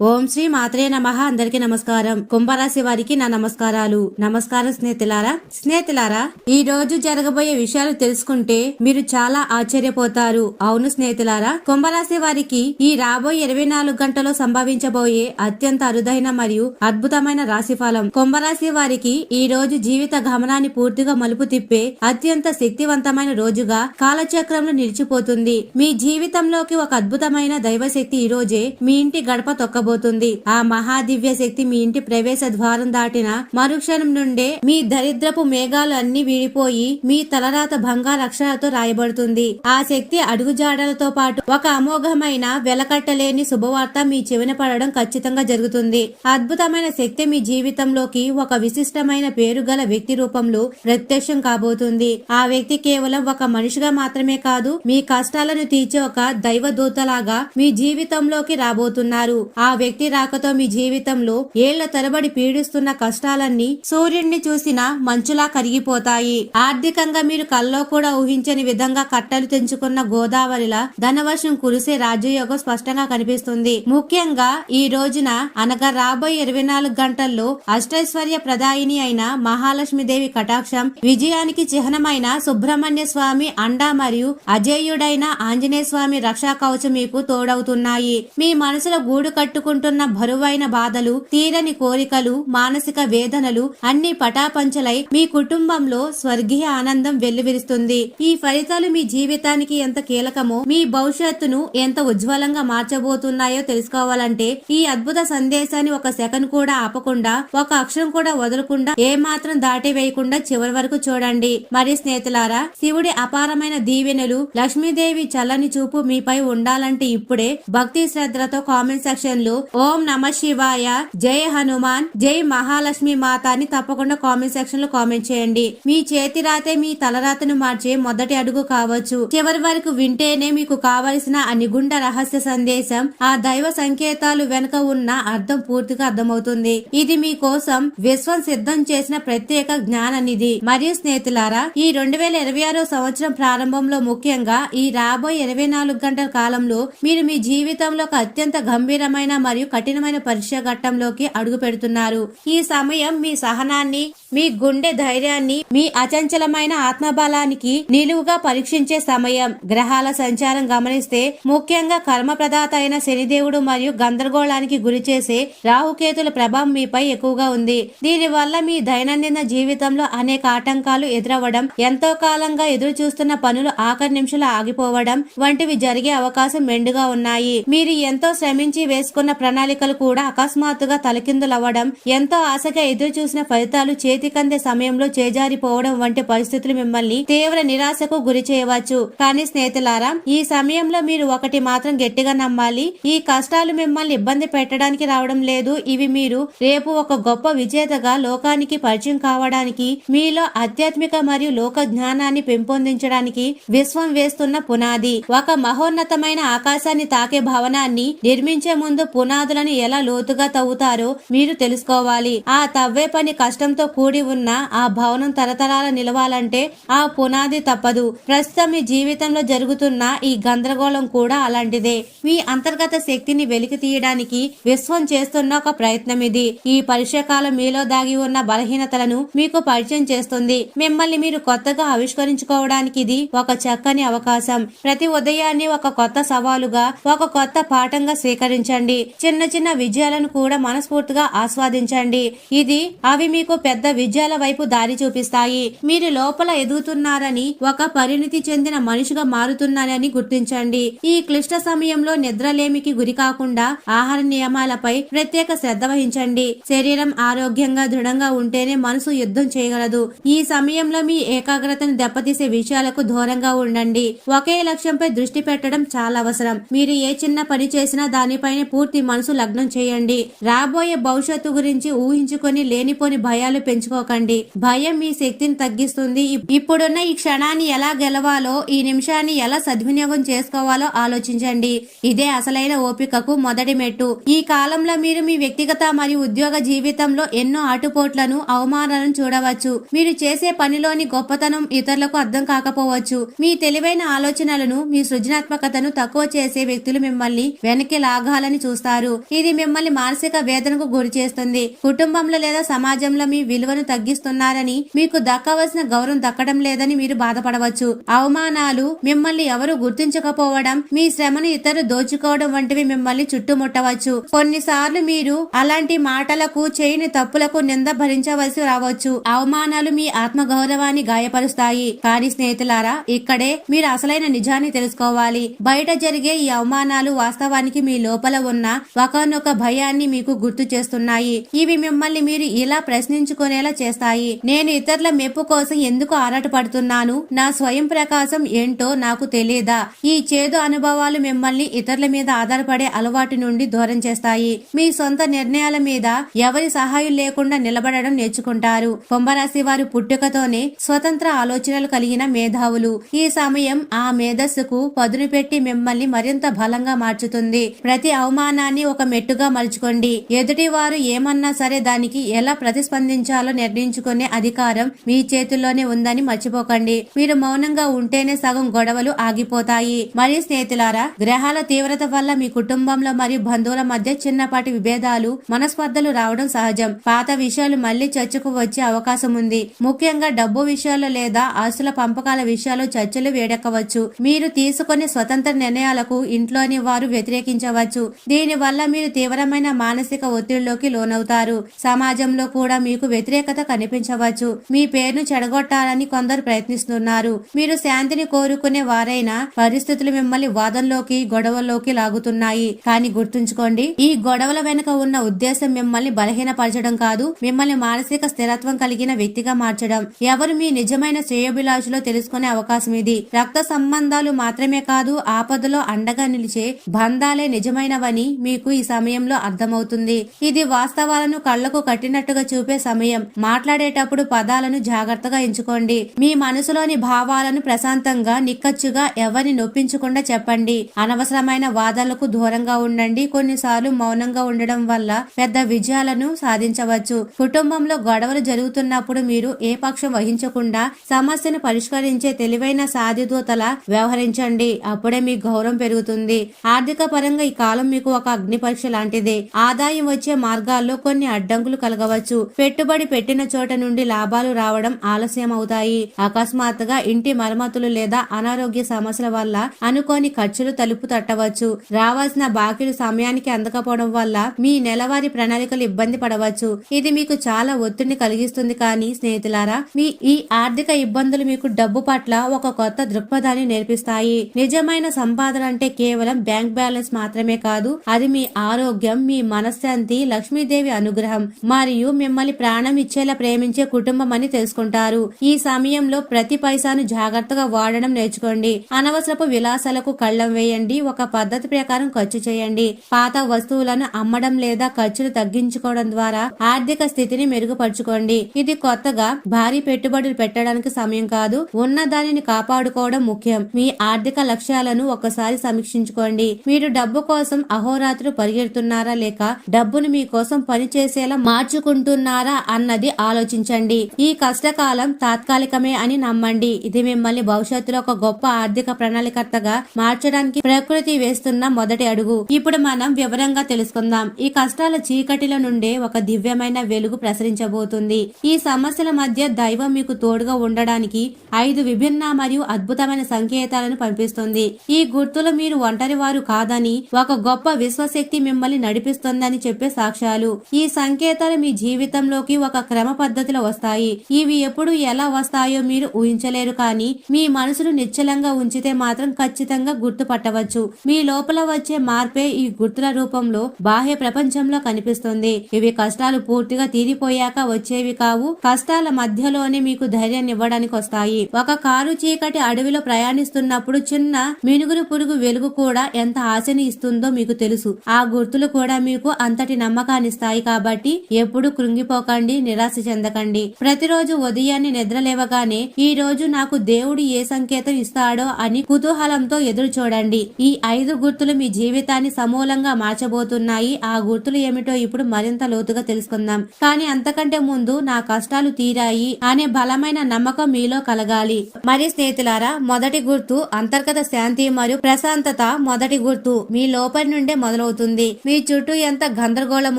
ఓం శ్రీ మాత్రే నమ. అందరికి నమస్కారం. కుంభరాశి వారికి నా నమస్కారాలు. నమస్కారం స్నేహితులారా. స్నేహితులారా ఈ రోజు జరగబోయే విషయాలు తెలుసుకుంటే మీరు చాలా ఆశ్చర్యపోతారు. అవును స్నేహితులారా కుంభరాశి వారికి ఈ రాబోయే ఇరవై నాలుగు గంటలో సంభవించబోయే అత్యంత అరుదైన మరియు అద్భుతమైన రాశిఫలం. కుంభరాశి వారికి ఈ రోజు జీవిత గమనాన్ని పూర్తిగా మలుపు తిప్పే అత్యంత శక్తివంతమైన రోజుగా కాలచక్రంలో నిలిచిపోతుంది. మీ జీవితంలోకి ఒక అద్భుతమైన దైవశక్తి ఈ రోజే మీ ఇంటి గడప తొక్కబోతుంది ఆ మహాదివ్య శక్తి మీ ఇంటి ప్రవేశ ద్వారం దాటిన మరుక్షణం నుండే మీ దరిద్రపు మేఘాలు అన్ని వీడిపోయి మీ తలరాత బంగారు అక్షరాలతో రాయబడుతుంది. ఆ శక్తి అడుగుజాడలతో పాటు ఒక అమోఘమైన వెలకట్టలేని శుభవార్త మీ చెవిన పడడం ఖచ్చితంగా జరుగుతుంది. అద్భుతమైన శక్తి మీ జీవితంలోకి ఒక విశిష్టమైన పేరు గల వ్యక్తి రూపంలో ప్రత్యక్షం కాబోతుంది. ఆ వ్యక్తి కేవలం ఒక మనిషిగా మాత్రమే కాదు మీ కష్టాలను తీర్చే ఒక దైవ దూతలాగా మీ జీవితంలోకి రాబోతున్నారు. ఆ వ్యక్తి రాకతో మీ జీవితంలో ఏళ్ళ తరబడి పీడిస్తున్న కష్టాలన్నీ సూర్యుడిని చూసిన మంచులా కరిగిపోతాయి. ఆర్థికంగా మీరు కల్లో కూడా ఊహించని విధంగా కట్టలు తెంచుకున్న గోదావరిలా ధనవర్షం కురిసే రాజయోగం స్పష్టంగా కనిపిస్తుంది. ముఖ్యంగా ఈ రోజున అనగా రాబోయే ఇరవై నాలుగు గంటల్లో అష్టైశ్వర్య ప్రదాయిని అయిన మహాలక్ష్మీదేవి కటాక్షం విజయానికి చిహ్నమైన సుబ్రహ్మణ్య స్వామి అండా మరియు అజేయుడైన ఆంజనేయ స్వామి రక్షా కవచం మీకు తోడవుతున్నాయి. మీ మనసులో గూడు ఎదుర్కొంటున్న బరువైన బాధలు తీరని కోరికలు మానసిక వేదనలు అన్ని పటాపంచలై మీ కుటుంబంలో స్వర్గీయ ఆనందం వెల్లువిరుస్తుంది. ఈ ఫలితాలు మీ జీవితానికి ఎంత కీలకమో మీ భవిష్యత్తును ఎంత ఉజ్వలంగా మార్చబోతున్నాయో తెలుసుకోవాలంటే ఈ అద్భుత సందేశాన్ని ఒక సెకండ్ కూడా ఆపకుండా ఒక అక్షరం కూడా వదలకుండా ఏ మాత్రం దాటి వేయకుండా చివరి వరకు చూడండి. మరి స్నేహితులారా శివుడి అపారమైన దీవెనలు లక్ష్మీదేవి చల్లని చూపు మీపై ఉండాలంటే ఇప్పుడే భక్తి శ్రద్ధలతో కామెంట్ సెక్షన్లో ఓం నమ శివాయ. జై హనుమాన్. జై మహాలక్ష్మి మాత అని తప్పకుండా కామెంట్ సెక్షన్లో కామెంట్ చేయండి. మీ చేతి రాతే మీ తలరాతను మార్చే మొదటి అడుగు కావచ్చు. చివరి వరకు వింటేనే మీకు కావలసిన అనిగుండ రహస్య సందేశం ఆ దైవ సంకేతాలు వెనుక ఉన్న అర్థం పూర్తిగా అర్థమవుతుంది. ఇది మీ కోసం విశ్వం సిద్ధం చేసిన ప్రత్యేక జ్ఞాననిధి. మరియు స్నేహితులారా ఈ రెండు వేల ఇరవై ఆరో సంవత్సరం ప్రారంభంలో ముఖ్యంగా ఈ రాబోయే ఇరవై నాలుగు గంటల కాలంలో మీరు మీ జీవితంలో ఒక అత్యంత గంభీరమైన మరియు కఠినమైన పరీక్ష ఘట్టంలోకి అడుగు పెడుతున్నారు. ఈ సమయం మీ సహనాన్ని మీ గుండె ధైర్యాన్ని మీ అచంచలమైన ఆత్మబలానికి నిలువుగా పరీక్షించే సమయం. గ్రహాల సంచారం గమనిస్తే ముఖ్యంగా కర్మ ప్రదాత అయిన శనిదేవుడు మరియు గందరగోళానికి గురి చేసే రాహుకేతుల ప్రభావం మీపై ఎక్కువగా ఉంది. దీని వల్ల మీ దైనందిన జీవితంలో అనేక ఆటంకాలు ఎదురవ్వడం ఎంతో కాలంగా ఎదురు చూస్తున్న పనులు ఆఖరి నిమిషాలు ఆగిపోవడం వంటివి జరిగే అవకాశం మెండుగా ఉన్నాయి. మీరు ఎంతో శ్రమించి వేసుకున్న ప్రణాళికలు కూడా అకస్మాత్తుగా తలకిందులవ్వడం ఎంతో ఆశగా ఎదురు చూసిన ఫలితాలు చేతికందే సమయంలో చేజారిపోవడం వంటి పరిస్థితులు మిమ్మల్ని తీవ్ర నిరాశకు గురి చేయవచ్చు. కానీ స్నేహితులారా ఈ సమయంలో మీరు ఒకటి మాత్రం గట్టిగా నమ్మాలి. ఈ కష్టాలు మిమ్మల్ని ఇబ్బంది పెట్టడానికి రావడం లేదు. ఇవి మీరు రేపు ఒక గొప్ప విజేతగా లోకానికి పరిచయం కావడానికి మీలో ఆధ్యాత్మిక మరియు లోక జ్ఞానాన్ని పెంపొందించడానికి విశ్వం వేస్తున్న పునాది. ఒక మహోన్నతమైన ఆకాశాన్ని తాకే భవనాన్ని నిర్మించే ముందు పునాదులను ఎలా లోతుగా తవ్వుతారో మీరు తెలుసుకోవాలి. ఆ తవ్వే పని కష్టంతో కూడి ఉన్న ఆ భవనం తరతరాల నిలవాలంటే ఆ పునాది తప్పదు. ప్రస్తుతం మీ జీవితంలో జరుగుతున్న ఈ గందరగోళం కూడా అలాంటిదే. మీ అంతర్గత శక్తిని వెలికి తీయడానికి విశ్వం చేస్తున్న ఒక ప్రయత్నం ఇది. ఈ పరీక్ష కాలం మీలో దాగి ఉన్న బలహీనతలను మీకు పరిచయం చేస్తుంది. మిమ్మల్ని మీరు కొత్తగా ఆవిష్కరించుకోవడానికి ఇది ఒక చక్కని అవకాశం. ప్రతి ఉదయాన్ని ఒక కొత్త సవాలుగా ఒక కొత్త పాఠంగా స్వీకరించండి. చిన్న చిన్న విజయాలను కూడా మనస్ఫూర్తిగా ఆస్వాదించండి. ఇది అవి మీకు పెద్ద విజయాల వైపు దారి చూపిస్తాయి. మీరు లోపల ఎదుగుతున్నారని ఒక పరిణితి చెందిన మనిషిగా మారుతున్నారని గుర్తించండి. ఈ క్లిష్ట సమయంలో నిద్రలేమికి గురి కాకుండా ఆహార నియమాలపై ప్రత్యేక శ్రద్ధ వహించండి. శరీరం ఆరోగ్యంగా దృఢంగా ఉంటేనే మనసు యుద్ధం చేయగలదు. ఈ సమయంలో మీ ఏకాగ్రతను దెబ్బతీసే విషయాలకు దూరంగా ఉండండి. ఒకే లక్ష్యంపై దృష్టి పెట్టడం చాలా అవసరం. మీరు ఏ చిన్న పని చేసినా దానిపైన పూర్తి మనసు లగ్నం చేయండి. రాబోయే భవిష్యత్తు గురించి ఊహించుకొని లేనిపోని భయాలు పెంచుకోకండి. భయం మీ శక్తిని తగ్గిస్తుంది. ఇప్పుడున్న ఈ క్షణాన్ని ఎలా గెలవాలో ఈ నిమిషాన్ని ఎలా సద్వినియోగం చేసుకోవాలో ఆలోచించండి. ఇదే అసలైన ఓపికకు మొదటి మెట్టు. ఈ కాలంలో మీరు మీ వ్యక్తిగత మరియు ఉద్యోగ జీవితంలో ఎన్నో ఆటుపోట్లను అవమానాలను చూడవచ్చు. మీరు చేసే పనిలోని గొప్పతనం ఇతరులకు అర్థం కాకపోవచ్చు. మీ తెలివైన ఆలోచనలను మీ సృజనాత్మకతను తక్కువ చేసే వ్యక్తులు మిమ్మల్ని వెనక్కి లాగాలని చూస్తారు. చేస్తారు. ఇది మిమ్మల్ని మానసిక వేదనకు గురి చేస్తుంది. కుటుంబంలో లేదా సమాజంలో మీ విలువను తగ్గిస్తున్నారని మీకు దక్కవలసిన గౌరవం దక్కడం లేదని మీరు బాధపడవచ్చు. అవమానాలు మిమ్మల్ని ఎవరు గుర్తించకపోవడం మీ శ్రమను ఇతరులు దోచుకోవడం వంటివి మిమ్మల్ని చుట్టుముట్టవచ్చు. కొన్నిసార్లు మీరు అలాంటి మాటలకు చేయని తప్పులకు నింద భరించవలసి రావచ్చు. అవమానాలు మీ ఆత్మ గౌరవాన్ని గాయపరుస్తాయి. కానీ స్నేహితులారా ఇక్కడే మీరు అసలైన నిజాన్ని తెలుసుకోవాలి. బయట జరిగే ఈ అవమానాలు వాస్తవానికి మీ లోపల ఉన్న ఒకనొక భయాన్ని మీకు గుర్తు చేస్తున్నాయి. ఇవి మిమ్మల్ని మీరు ఇలా ప్రశ్నించుకునేలా చేస్తాయి. నేను ఇతరుల మెప్పు కోసం ఎందుకు ఆరాటపడుతున్నాను? నా స్వయం ప్రకాశం ఏంటో నాకు తెలియదా? ఈ చేదు అనుభవాలు మిమ్మల్ని ఇతరుల మీద ఆధారపడే అలవాటు నుండి దూరం చేస్తాయి. మీ సొంత నిర్ణయాల మీద ఎవరి సహాయం లేకుండా నిలబడడం నేర్చుకుంటారు. కుంభరాశి వారు పుట్టుకతోనే స్వతంత్ర ఆలోచనలు కలిగిన మేధావులు. ఈ సమయం ఆ మేధస్సుకు పదును పెట్టి మిమ్మల్ని మరింత బలంగా మార్చుతుంది. ప్రతి అవమానాన్ని ఒక మెట్టుగా మలుచుకోండి. ఎదుటి వారు ఏమన్నా సరే దానికి ఎలా ప్రతిస్పందించాలో నిర్ణయించుకునే అధికారం మీ చేతుల్లోనే ఉందని మర్చిపోకండి. మీరు మౌనంగా ఉంటేనే సగం గొడవలు ఆగిపోతాయి. మరి స్నేహితులారా గ్రహాల తీవ్రత వల్ల మీ కుటుంబంలో మరియు బంధువుల మధ్య చిన్నపాటి విభేదాలు మనస్పర్ధలు రావడం సహజం. పాత విషయాలు మళ్ళీ చర్చకు వచ్చే అవకాశం ఉంది. ముఖ్యంగా డబ్బు విషయాల్లో లేదా ఆస్తుల పంపకాల విషయాల్లో చర్చలు వేడెక్కవచ్చు. మీరు తీసుకునే స్వతంత్ర నిర్ణయాలకు ఇంట్లోని వారు వ్యతిరేకించవచ్చు. దీని వల్ల మీరు తీవ్రమైన మానసిక ఒత్తిడిలోకి లోనవుతారు. సమాజంలో కూడా మీకు వ్యతిరేకత కనిపించవచ్చు. మీ పేరును చెడగొట్టాలని కొందరు ప్రయత్నిస్తున్నారు. మీరు శాంతిని కోరుకునే వారైనా పరిస్థితులు మిమ్మల్ని వాదంలోకి గొడవల్లోకి లాగుతున్నాయి. కానీ గుర్తుంచుకోండి ఈ గొడవల వెనుక ఉన్న ఉద్దేశం మిమ్మల్ని బలహీనపరచడం కాదు మిమ్మల్ని మానసిక స్థిరత్వం కలిగిన వ్యక్తిగా మార్చడం. ఎవరు మీ నిజమైన శ్రేయోభిలాషులో తెలుసుకునే అవకాశం ఇది. రక్త సంబంధాలు మాత్రమే కాదు ఆపదలో అండగా నిలిచే బంధాలే నిజమైనవని మీకు ఈ సమయంలో అర్థమవుతుంది. ఇది వాస్తవాలను కళ్ళకు కట్టినట్టుగా చూపే సమయం. మాట్లాడేటప్పుడు పదాలను జాగ్రత్తగా ఎంచుకోండి. మీ మనసులోని భావాలను ప్రశాంతంగా నిక్కచ్చుగా ఎవరిని నొప్పించకుండా చెప్పండి. అనవసరమైన వాదాలకు దూరంగా ఉండండి. కొన్నిసార్లు మౌనంగా ఉండడం వల్ల పెద్ద విజయాలను సాధించవచ్చు. కుటుంబంలో గొడవలు జరుగుతున్నప్పుడు మీరు ఏ పక్షం వహించకుండా సమస్యను పరిష్కరించే తెలివైన సాధిదూతల వ్యవహరించండి. అప్పుడే మీ గౌరవం పెరుగుతుంది. ఆర్థిక పరంగా ఈ కాలం మీకు ఒక అగ్ని పరీక్ష లాంటిదే. ఆదాయం వచ్చే మార్గాల్లో కొన్ని అడ్డంకులు కలగవచ్చు. పెట్టుబడి పెట్టిన చోట నుండి లాభాలు రావడం ఆలస్యం అవుతాయి అకస్మాత్తుగా ఇంటి మరమ్మతులు లేదా అనారోగ్య సమస్యల వల్ల అనుకోని ఖర్చులు తలుపు తట్టవచ్చు. రావాల్సిన బాకీలు సమయానికి అందకపోవడం వల్ల మీ నెలవారీ ప్రణాళికలు ఇబ్బంది పడవచ్చు. ఇది మీకు చాలా ఒత్తిడిని కలిగిస్తుంది కానీ స్నేహితులారా మీ ఈ ఆర్థిక ఇబ్బందులు మీకు డబ్బు పట్ల ఒక కొత్త దృక్పథాన్ని నేర్పిస్తాయి. నిజమైన సంపాదన అంటే కేవలం బ్యాంక్ బ్యాలెన్స్ మాత్రమే కాదు అది మీ ఆరోగ్యం మీ మనశ్శాంతి లక్ష్మీదేవి అనుగ్రహం. మరియు మిమ్మల్ని ప్రాణం ఇచ్చేలా ప్రేమించే కుటుంబం అని తెలుసుకుంటారు. ఈ సమయంలో ప్రతి పైసాను జాగ్రత్తగా వాడడం నేర్చుకోండి. అనవసరపు విలాసాలకు కళ్ళం వేయండి. ఒక పద్ధతి ప్రకారం ఖర్చు చేయండి. పాత వస్తువులను అమ్మడం లేదా ఖర్చులు తగ్గించుకోవడం ద్వారా ఆర్థిక స్థితిని మెరుగుపరుచుకోండి. ఇది కొత్తగా భారీ పెట్టుబడులు పెట్టడానికి సమయం కాదు. ఉన్న దానిని కాపాడుకోవడం ముఖ్యం. మీ ఆర్థిక లక్ష్యాలను ఒకసారి సమీక్షించుకోండి. మీరు డబ్బు కోసం అహోరాత్రులు పరిగెడుతున్నారా లేక డబ్బును మీ కోసం పనిచేసేలా మార్చుకుంటున్నారా అన్నది ఆలోచించండి. ఈ కష్టకాలం తాత్కాలికమే అని నమ్మండి. ఇది మిమ్మల్ని భవిష్యత్తులో ఒక గొప్ప ఆర్థిక ప్రణాళికర్తగా మార్చడానికి ప్రకృతి వేస్తున్న మొదటి అడుగు. ఇప్పుడు మనం వివరంగా తెలుసుకుందాం. ఈ కష్టాల చీకటిల నుండే ఒక దివ్యమైన వెలుగు ప్రసరించబోతుంది. ఈ సమస్యల మధ్య దైవం మీకు తోడుగా ఉండడానికి ఐదు విభిన్న మరియు అద్భుతమైన సంకేతాలను పంపిస్తుంది. ఈ గుర్తులు మీరు ఒంటరి వారు కాదని ఒక గొప్ప విశ్వశక్తి మిమ్మల్ని నడిపిస్తుందని చెప్పే సాక్ష్యాలు. ఈ సంకేతాలు మీ జీవితంలోకి ఒక క్రమ పద్ధతిలో వస్తాయి. ఇవి ఎప్పుడు ఎలా వస్తాయో మీరు ఊహించలేరు కానీ మీ మనసును నిశ్చలంగా ఉంచితే మాత్రం ఖచ్చితంగా గుర్తుపట్టవచ్చు. మీ లోపల వచ్చే మార్పే ఈ గుర్తుల రూపంలో బాహ్య ప్రపంచంలో కనిపిస్తుంది. ఇవి కష్టాలు పూర్తిగా తీరిపోయాక వచ్చేవి కావు. కష్టాల మధ్యలోనే మీకు ధైర్యాన్ని ఇవ్వడానికి వస్తాయి. ఒక కారు చీకటి అడవిలో ప్రయాణిస్తున్నప్పుడు చిన్న మినుగురు పురుగు వెలుగు కూడా ఎంత ఆశని ఇస్తుందో మీకు తెలుసు. ఆ గుర్తులు కూడా మీకు అంతటి నమ్మకాన్నిస్తాయి కాబట్టి ఎప్పుడు కృంగిపోకండి నిరాశ చెందకండి. ప్రతిరోజు ఉదయాన్నే నిద్ర లేవగానే ఈ రోజు నాకు దేవుడు ఏ సంకేతం ఇస్తాడో అని కుతూహలంతో ఎదురు చూడండి. ఈ ఐదు గుర్తులు మీ జీవితాన్ని సమూలంగా మార్చబోతున్నాయి. ఆ గుర్తులు ఏమిటో ఇప్పుడు మరింత లోతుగా తెలుసుకుందాం. కానీ అంతకంటే ముందు నా కష్టాలు తీరాయి అనే బలమైన నమ్మకం మీలో కలగాలి. మరి స్నేహితులారా మొదటి గుర్తు అంతర్గత శాంతి మరియు ప్రశాంతత మొదటి గుర్తు. మీ లోపలి నుండే మొదటి మొదలవుతుంది. మీ చుట్టూ ఎంత గందరగోళం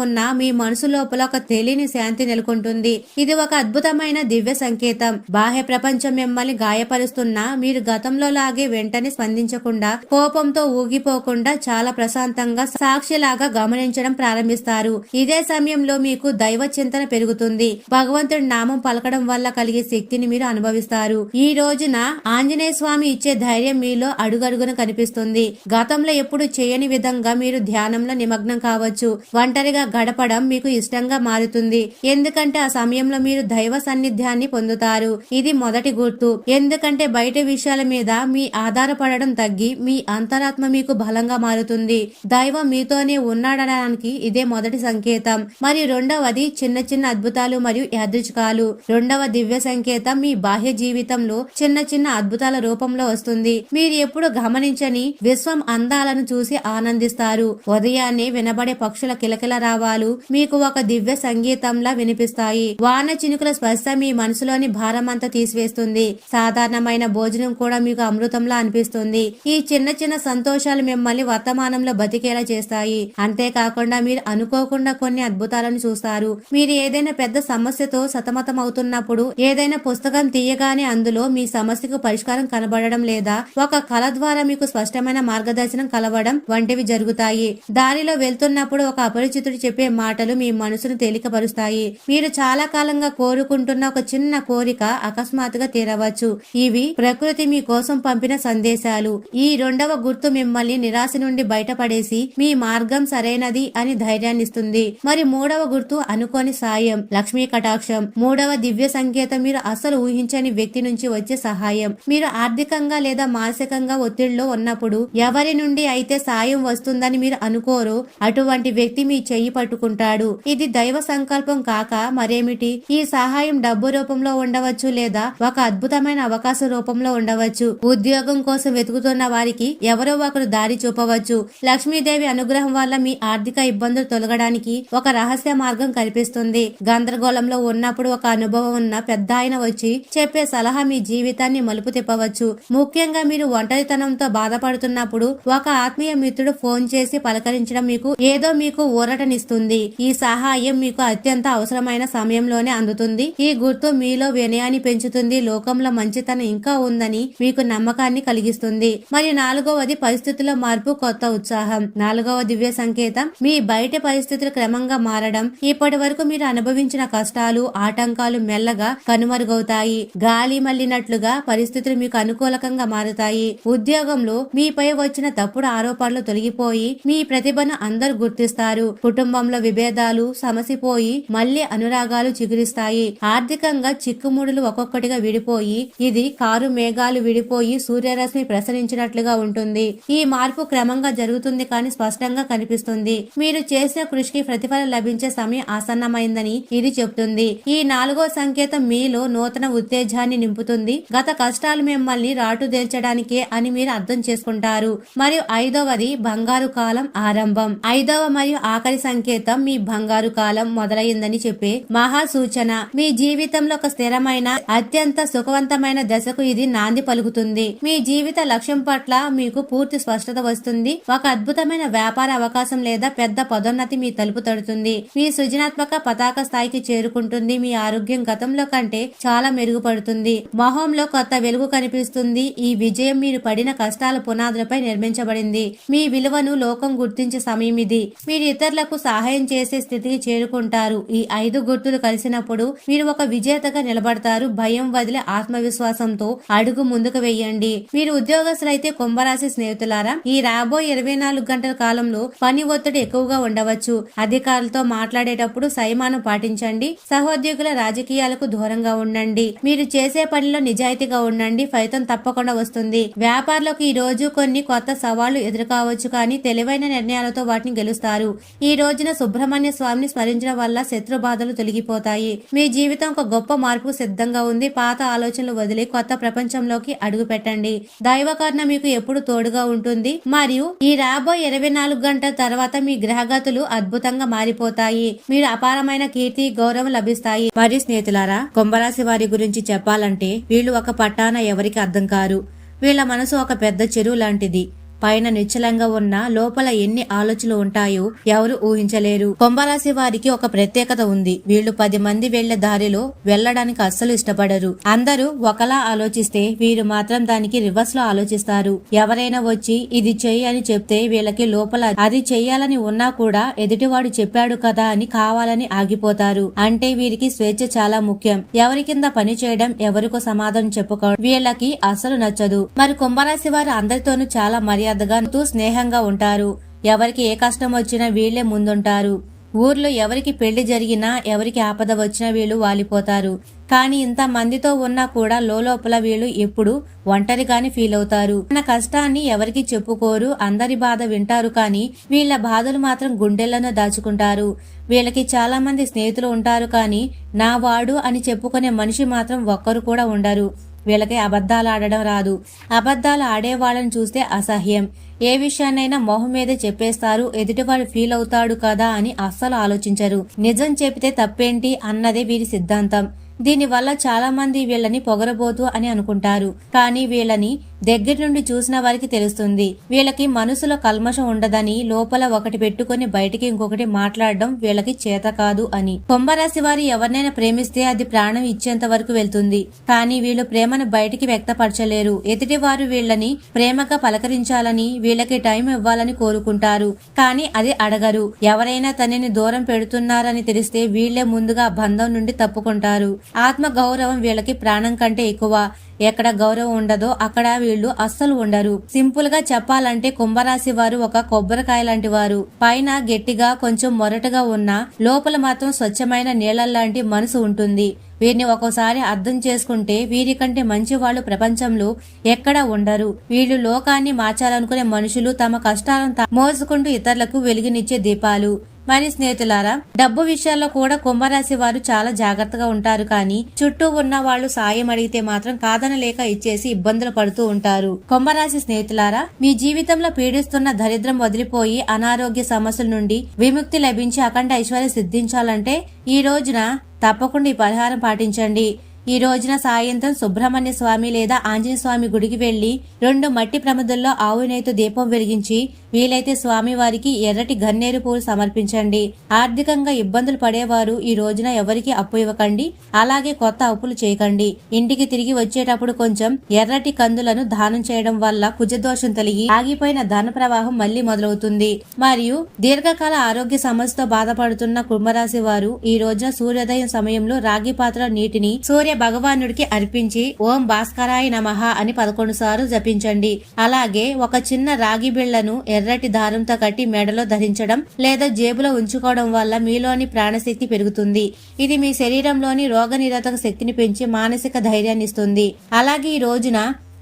ఉన్నా మీ మనసు లోపల ఒక తెలియని శాంతి నెలకొంటుంది. ఇది ఒక అద్భుతమైన దివ్య సంకేతం. బాహ్య ప్రపంచం మిమ్మల్ని గాయపరుస్తున్నా మీరు గతంలో లాగే వెంటనే స్పందించకుండా కోపంతో ఊగిపోకుండా చాలా ప్రశాంతంగా సాక్షిలాగా గమనించడం ప్రారంభిస్తారు. ఇదే సమయంలో మీకు దైవ చింతన పెరుగుతుంది. భగవంతుడి నామం పలకడం వల్ల కలిగే శక్తిని మీరు అనుభవిస్తారు. ఈ రోజున ఆంజనేయ స్వామి ఇచ్చే ధైర్యం మీలో అడుగడుగున కనిపిస్తుంది. గతంలో ఎప్పుడు చేయని విధంగా మీరు ధ్యానంలో నిమగ్నం కావచ్చు. ఒంటరిగా గడపడం మీకు ఇష్టంగా మారుతుంది. ఎందుకంటే ఆ సమయంలో మీరు దైవ సన్నిధ్యాన్ని పొందుతారు. ఇది మొదటి గుర్తు. ఎందుకంటే బయట విషయాల మీద మీ ఆధారపడడం తగ్గి మీ అంతరాత్మ మీకు బలంగా మారుతుంది. దైవం మీతోనే ఉన్నాడడానికి ఇదే మొదటి సంకేతం. మరియు రెండవది చిన్న చిన్న అద్భుతాలు మరియు యాదృచ్ఛికాలు. రెండవ దివ్య సంకేతం మీ బాహ్య జీవితంలో చిన్న చిన్న అద్భుతాల రూపంలో వస్తుంది. మీరు ఎప్పుడు గమనించని విశ్వం అందాలను చూసి ఆనందిస్తారు. ఉదయాన్నే వినబడే పక్షుల కిలకిల రావాలు మీకు ఒక దివ్య సంగీతంలా వినిపిస్తాయి. వాన చినుకుల స్పర్శ మీ మనసులోని భారమంతా తీసివేస్తుంది. సాధారణమైన భోజనం కూడా మీకు అమృతంలా అనిపిస్తుంది. ఈ చిన్న చిన్న సంతోషాలు మిమ్మల్ని వర్తమానంలో బతికేలా చేస్తాయి. అంతేకాకుండా మీరు అనుకోకుండా కొన్ని అద్భుతాలను చూస్తారు. మీరు ఏదైనా పెద్ద సమస్యతో సతమతం అవుతున్నప్పుడు ఏదైనా పుస్తకం తీయగానే అందులో మీ సమస్యకు పరిష్కారం కనబడడం లేదా ఒక కళ ద్వారా మీకు స్పష్టమైన మార్గదర్శనం కలవడం వంటివి జరుగుతాయి. దారిలో వెళ్తున్నప్పుడు ఒక అపరిచితుడు చెప్పే మాటలు మీ మనసును తేలికపరుస్తాయి. మీరు చాలా కాలంగా కోరుకుంటున్న ఒక చిన్న కోరిక అకస్మాత్తుగా తీరవచ్చు. ఇవి ప్రకృతి మీ కోసం పంపిన సందేశాలు. ఈ రెండవ గుర్తు మిమ్మల్ని నిరాశ నుండి బయటపడేసి మీ మార్గం సరైనది అని ధైర్యాన్నిస్తుంది మరి మూడవ గుర్తు అనుకోని సాయం. లక్ష్మీ కటాక్షం. మూడవ దివ్య సంకేతం. మీరు అసలు ఊహించని వ్యక్తి నుంచి వచ్చే సహాయం. మీరు ఆర్థికంగా లేదా మానసికంగా ఒత్తిడిలో ఉన్నప్పుడు ఎవరి నుండి అయితే సాయం వస్తుందని మీరు అనుకోరు. అటువంటి వ్యక్తి మీ చెయ్యి పట్టుకుంటాడు. ఇది దైవ సంకల్పం కాక మరేమిటి? ఈ సహాయం డబ్బు రూపంలో ఉండవచ్చు లేదా ఒక అద్భుతమైన అవకాశ రూపంలో ఉండవచ్చు. ఉద్యోగం కోసం వెతుకుతున్న వారికి ఎవరో ఒకరు దారి చూపవచ్చు. లక్ష్మీదేవి అనుగ్రహం వల్ల మీ ఆర్థిక ఇబ్బందులు తొలగడానికి ఒక రహస్య మార్గం కనిపిస్తుంది గందరగోళంలో ఉన్నప్పుడు ఒక అనుభవం ఉన్న పెద్ద ఆయన వచ్చి చెప్పే సలహా మీ జీవితాన్ని మలుపు తిప్పవచ్చు. ముఖ్యంగా మీరు ఒంటరితనంతో బాధపడుతున్నప్పుడు ఒక ఆత్మీయ మిత్రుడు ఫోన్ చేసి పలకరించడం మీకు ఏదో మీకు ఊరటనిస్తుంది. ఈ సహాయం మీకు అత్యంత అవసరమైన సమయంలోనే అందుతుంది. ఈ గుర్తు మీలో వినయాన్ని పెంచుతుంది. లోకంలో మంచితనం ఇంకా ఉందని మీకు నమ్మకాన్ని కలిగిస్తుంది. మరి నాలుగవది పరిస్థితుల మార్పు కొత్త ఉత్సాహం. నాలుగవ దివ్య సంకేతం మీ బయట పరిస్థితులు క్రమంగా మారడం. ఇప్పటి వరకు మీరు అనుభవించిన కష్టాలు ఆటంకాలు మెల్లగా కనుమరుగవుతాయి. గాలి మళ్ళినట్లుగా పరిస్థితులు మీకు అనుకూలకంగా మారుతాయి. ఉద్యోగంలో మీపై వచ్చిన తప్పుడు ఆరోపణలు తొలగిపోయి మీ ప్రతిభను అందరూ గుర్తిస్తారు. కుటుంబంలో విభేదాలు సమసిపోయి మళ్ళీ అనురాగాలు చిగురిస్తాయి. ఆర్థికంగా చిక్కుముడులు ఒక్కొక్కటిగా విడిపోయి ఇది కారు మేఘాలు విడిపోయి సూర్యరశ్మి ప్రసరించినట్లుగా ఉంటుంది. ఈ మార్పు క్రమంగా జరుగుతుంది కానీ స్పష్టంగా కనిపిస్తుంది. మీరు చేసిన కృషికి ప్రతిఫలం లభించే సమయం ఆసన్నమైందని ఇది చెప్తుంది ఈ నాలుగో సంకేతం మీలో నూతన ఉత్తేజాన్ని నింపుతుంది. గత కష్టాలు మిమ్మల్ని రాటుదేల్చడానికే అని మీరు అర్థం చేసుకుంటారు. మరియు ఐదవది బంగారు కాలం. ఆరంభం. ఐదవ మరియు ఆఖరి సంకేతం మీ బంగారు కాలం మొదలైందని చెప్పే మహా సూచన మీ జీవితంలో ఒక స్థిరమైన అత్యంత సుఖవంతమైన దశకు ఇది నాంది పలుకుతుంది. మీ జీవిత లక్ష్యం పట్ల మీకు పూర్తి స్పష్టత వస్తుంది. ఒక అద్భుతమైన వ్యాపార అవకాశం లేదా పెద్ద పదోన్నతి మీ తలుపు తడుతుంది. మీ సృజనాత్మక పతాక స్థాయికి చేరుకుంటుంది. మీ ఆరోగ్యం గతంలో కంటే చాలా మెరుగుపడుతుంది. మొహంలో కొత్త వెలుగు కనిపిస్తుంది. ఈ విజయం మీరు పడిన కష్టాల పునాదులపై నిర్మించబడింది. మీ విలువను లోకం గుర్తించే సమయం ఇది. మీరు ఇతరులకు సహాయం చేసే స్థితికి చేరుకుంటారు. ఈ ఐదు గుర్తులు కలిసినప్పుడు మీరు ఒక విజేతగా నిలబడతారు. భయం వదిలే ఆత్మవిశ్వాసంతో అడుగు ముందుకు వెయ్యండి మీరు ఉద్యోగస్తులైతే కుంభరాశి స్నేహితులారా ఈ రాబోయే ఇరవై నాలుగు గంటల కాలంలో పని ఒత్తిడి ఎక్కువగా ఉండవచ్చు. అధికారులతో మాట్లాడేటప్పుడు సైమానం పాటించండి. సహోద్యోగుల రాజకీయాలకు దూరంగా ఉండండి. మీరు చేసే పనిలో నిజాయితీగా ఉండండి. ఫలితం తప్పకుండా వస్తుంది. వ్యాపారులకు ఈ రోజు కొన్ని కొత్త సవాళ్ళు ఎదుర్కోవచ్చు కానీ తెలివైన నిర్ణయాలతో వాటిని గెలుస్తారు. ఈ రోజున సుబ్రహ్మణ్య స్వామిని స్మరించడం వల్ల శత్రు బాధలు తొలగిపోతాయి. మీ జీవితం ఒక గొప్ప మార్పుకు సిద్ధంగా ఉంది. పాత ఆలోచనలు వదిలి కొత్త ప్రపంచంలోకి అడుగు పెట్టండి. దైవకర్ణ మీకు ఎప్పుడు తోడుగా ఉంటుంది. మరియు ఈ రాబోయే ఇరవై నాలుగు గంటల తర్వాత మీ గ్రహగతులు అద్భుతంగా మారిపోతాయి. మీరు అపారమైన కీర్తి గౌరవం లభిస్తాయి. మరియు స్నేహితులారా కుంభరాశి వారి గురించి చెప్పాలంటే వీళ్ళు ఒక పట్టాన ఎవరికి అర్థం కారు. వీళ్ళ మనసు ఒక పెద్ద చెరువు లాంటిది. పైన నిశ్చలంగా ఉన్న లోపల ఎన్ని ఆలోచనలు ఉంటాయో ఎవరు ఊహించలేరు. కుంభరాశి వారికి ఒక ప్రత్యేకత ఉంది. వీళ్ళు పది మంది వెళ్ళే దారిలో వెళ్ళడానికి అస్సలు ఇష్టపడరు. అందరూ ఒకలా ఆలోచిస్తే వీరు మాత్రం దానికి రివర్స్లో ఆలోచిస్తారు. ఎవరైనా వచ్చి ఇది చెయ్యి అని చెప్తే వీళ్ళకి లోపల అది చెయ్యాలని ఉన్నా కూడా ఎదుటివాడు చెప్పాడు కదా అని కావాలని ఆగిపోతారు. అంటే వీరికి స్వేచ్ఛ చాలా ముఖ్యం. ఎవరి కింద పని చేయడం ఎవరికో సమాధానం చెప్పుకోవడం వీళ్ళకి అసలు నచ్చదు. మరి కుంభరాశి వారు అందరితోనూ చాలా మర్యాదగా స్నేహంగా ఉంటారు. ఎవరికి ఏ కష్టం వచ్చినా వీళ్ళే ముందుంటారు. ఊర్లో ఎవరికి పెళ్ళి జరిగినా ఎవరికి ఆపద వచ్చినా వీళ్ళు వాలిపోతారు. కానీ ఇంత మందితో ఉన్నా కూడా లోపల వీళ్ళు ఎప్పుడు ఒంటరిగానే ఫీల్ అవుతారు. తన కష్టాన్ని ఎవరికి చెప్పుకోరు అందరి బాధ వింటారు కానీ వీళ్ళ బాధలు మాత్రం గుండెలను దాచుకుంటారు. వీళ్ళకి చాలా మంది స్నేహితులు ఉంటారు కానీ నా వాడు అని చెప్పుకునే మనిషి మాత్రం ఒక్కరు కూడా ఉండరు. వీళ్ళకి అబద్ధాలు ఆడడం రాదు. అబద్ధాలు ఆడేవాళ్ళని చూస్తే అసహ్యం. ఏ విషయాన్నైనా మొహం మీదే చెప్పేస్తారు. ఎదుటివాడు ఫీల్ అవుతాడు కదా అని అస్సలు ఆలోచించరు. నిజం చెబితే తప్పేంటి అన్నదే వీరి సిద్ధాంతం. దీనివల్ల చాలా మంది వీళ్ళని పొగరబోతు అని అనుకుంటారు. కానీ వీళ్ళని దగ్గర నుండి చూసిన వారికి తెలుస్తుంది. వీళ్ళకి మనసులో కల్మషం ఉండదని లోపల ఒకటి పెట్టుకుని బయటికి ఇంకొకటి మాట్లాడడం వీళ్ళకి చేత కాదు అని. కుంభరాశి వారు ఎవరినైనా ప్రేమిస్తే అది ప్రాణం ఇచ్చేంత వరకు వెళ్తుంది. కానీ వీళ్ళు ప్రేమను బయటికి వ్యక్తపరచలేరు. ఎదుటి వారు వీళ్ళని ప్రేమగా పలకరించాలని వీళ్ళకి టైం ఇవ్వాలని కోరుకుంటారు. కానీ అది అడగరు. ఎవరైనా తనని దూరం పెడుతున్నారని తెలిస్తే వీళ్ళే ముందుగా బంధం నుండి తప్పుకుంటారు. ఆత్మ గౌరవం వీళ్ళకి ప్రాణం కంటే ఎక్కువ. ఎక్కడ గౌరవం ఉండదో అక్కడ వీళ్ళు అస్సలు ఉండరు. సింపుల్గా చెప్పాలంటే కుంభరాశి వారు ఒక కొబ్బరికాయ లాంటి వారు. పైన గట్టిగా కొంచెం మొరటుగా ఉన్న లోపల మాత్రం స్వచ్ఛమైన నీళ్ళలాంటి మనసు ఉంటుంది. వీరిని ఒక్కోసారి అర్థం చేసుకుంటే వీరికంటే మంచి వాళ్ళు ప్రపంచంలో ఎక్కడా ఉండరు. వీళ్ళు లోకాన్ని మార్చాలనుకునే మనుషులు తమ కష్టాలను మోసుకుంటూ ఇతరులకు వెలుగునిచ్చే దీపాలు. మరి స్నేహితులారా డబ్బు విషయాల్లో కూడా కుంభరాశి వారు చాలా జాగ్రత్తగా ఉంటారు కానీ చుట్టూ ఉన్న వాళ్ళు సాయం అడిగితే మాత్రం కాదనలేక ఇచ్చేసి ఇబ్బందులు పడుతూ ఉంటారు. కుంభరాశి స్నేహితులారా మీ జీవితంలో పీడిస్తున్న దరిద్రం వదిలిపోయి అనారోగ్య సమస్యల నుండి విముక్తి లభించి అఖండ ఐశ్వర్యం సిద్ధించాలంటే ఈ రోజున తప్పకుండా ఈ పరిహారం పాటించండి. ఈ రోజున సాయంత్రం సుబ్రహ్మణ్య స్వామి లేదా ఆంజనేయ స్వామి గుడికి వెళ్ళి రెండు మట్టి ప్రమదుల్లో ఆవు నెయ్యితో దీపం వెలిగించి వీలైతే స్వామి వారికి ఎర్రటి గన్నేరు పూలు సమర్పించండి. ఆర్థికంగా ఇబ్బందులు పడేవారు ఈ రోజున ఎవరికి అప్పు ఇవ్వకండి. అలాగే కొత్త అప్పులు చేయకండి. ఇంటికి తిరిగి వచ్చేటప్పుడు కొంచెం ఎర్రటి కందులను దానం చేయడం వల్ల కుజదోషం తొలగి ఆగిపోయిన ధన ప్రవాహం మళ్ళీ మొదలవుతుంది. మరియు దీర్ఘకాల ఆరోగ్య సమస్యతో బాధపడుతున్న కుంభరాశి వారు ఈ రోజున సూర్యోదయం సమయంలో రాగి పాత్ర నీటిని సూర్య భగవానుడికి అర్పించి ఓం భాస్కరాయ నమః అని పదకొండు సార్లు జపించండి. అలాగే ఒక చిన్న రాగి బిళ్ళను ఎర్రటి దారంతో కట్టి మెడలో ధరించడం లేదా జేబులో ఉంచుకోవడం వల్ల మీలోని ప్రాణశక్తి పెరుగుతుంది. ఇది మీ శరీరంలోని రోగనిరోధక శక్తిని పెంచి మానసిక ధైర్యాన్ని ఇస్తుంది. అలాగే ఈ రోజున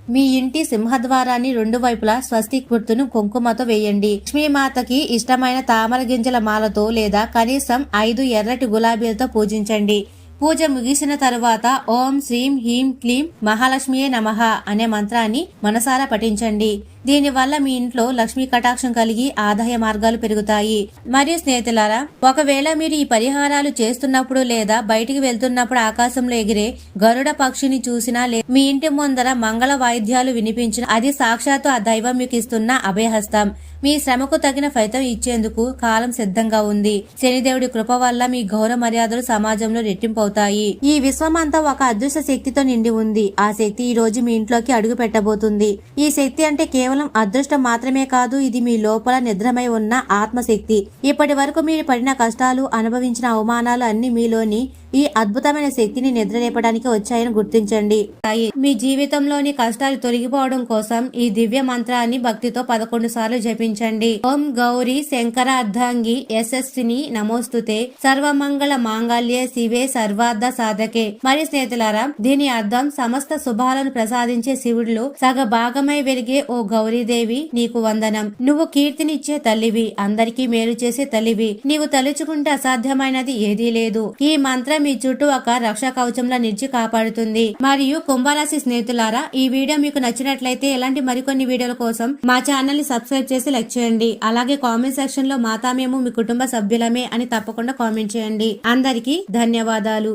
మీ ఇంటి సింహద్వారాన్ని రెండు వైపులా స్వస్తిక్ గుర్తును కుంకుమతో వేయండి. లక్ష్మీమాతకి ఇష్టమైన తామర గింజల మాలతో లేదా కనీసం ఐదు ఎర్రటి గులాబీలతో పూజించండి. పూజ ముగిసిన తరువాత ఓం శ్రీం హీం క్లీం మహాలక్ష్మియే నమః అనే మంత్రాన్ని మనసారా పఠించండి. దీనివల్ల మీ ఇంట్లో లక్ష్మీ కటాక్షం కలిగి ఆదాయ మార్గాలు పెరుగుతాయి. మరియు స్నేహితులారా ఒకవేళ మీరు ఈ పరిహారాలు చేస్తున్నప్పుడు లేదా బయటికి వెళ్తున్నప్పుడు ఆకాశంలో ఎగిరే గరుడ పక్షిని చూసినా లే మీ ఇంటి ముందర మంగళ వాయిద్యాలు వినిపించిన అది సాక్షాత్తు ఆ దైవం మీకు ఇస్తున్న అభయహస్తం. మీ శ్రమకు తగిన ఫలితం ఇచ్చేందుకు కాలం సిద్ధంగా ఉంది. శనిదేవుడి కృప వల్ల మీ గౌరవ మర్యాదలు సమాజంలో రెట్టింపవుతాయి. ఈ విశ్వం అంతా ఒక అదృశ్య శక్తితో నిండి ఉంది. ఆ శక్తి ఈ రోజు మీ ఇంట్లోకి అడుగు పెట్టబోతుంది. ఈ శక్తి అంటే కేవలం అదృష్టం మాత్రమే కాదు ఇది మీ లోపల నిద్రమై ఉన్న ఆత్మశక్తి. ఇప్పటి వరకు మీరు పడిన కష్టాలు అనుభవించిన అవమానాలు అన్ని మీలోని ఈ అద్భుతమైన శక్తిని నిద్రలేపడానికి వచ్చాయని గుర్తించండి. మీ జీవితంలోని కష్టాలు తొలగిపోవడం కోసం ఈ దివ్య మంత్రాన్ని భక్తితో పదకొండు సార్లు జపించండి. ఓం గౌరీ శంకర అర్ధాంగి యశస్విని నమోస్తుతే సర్వమంగళ మాంగళ్య శివే సర్వార్థ సాధకే. మరి స్నేహితులారా దీని అర్థం సమస్త శుభాలను ప్రసాదించే శివుడులు సగ భాగమై వెలిగే ఓ గౌరీదేవి నీకు వందనం. నువ్వు కీర్తినిచ్చే తల్లివి అందరికీ మేలు చేసే తల్లివి. నీవు తలుచుకుంటే అసాధ్యమైనది ఏదీ లేదు. ఈ మంత్రం మీ చుట్టూ ఒక రక్షా కవచంలా నిలిచి కాపాడుతుంది. మరియు కుంభరాశి స్నేహితులారా ఈ వీడియో మీకు నచ్చినట్లయితే ఇలాంటి మరికొన్ని వీడియోల కోసం మా ఛానల్ని సబ్స్క్రైబ్ చేసి లైక్ చేయండి. అలాగే కామెంట్ సెక్షన్లో మాతా మేము మీ కుటుంబ సభ్యులమే అని తప్పకుండా కామెంట్ చేయండి. అందరికీ ధన్యవాదాలు.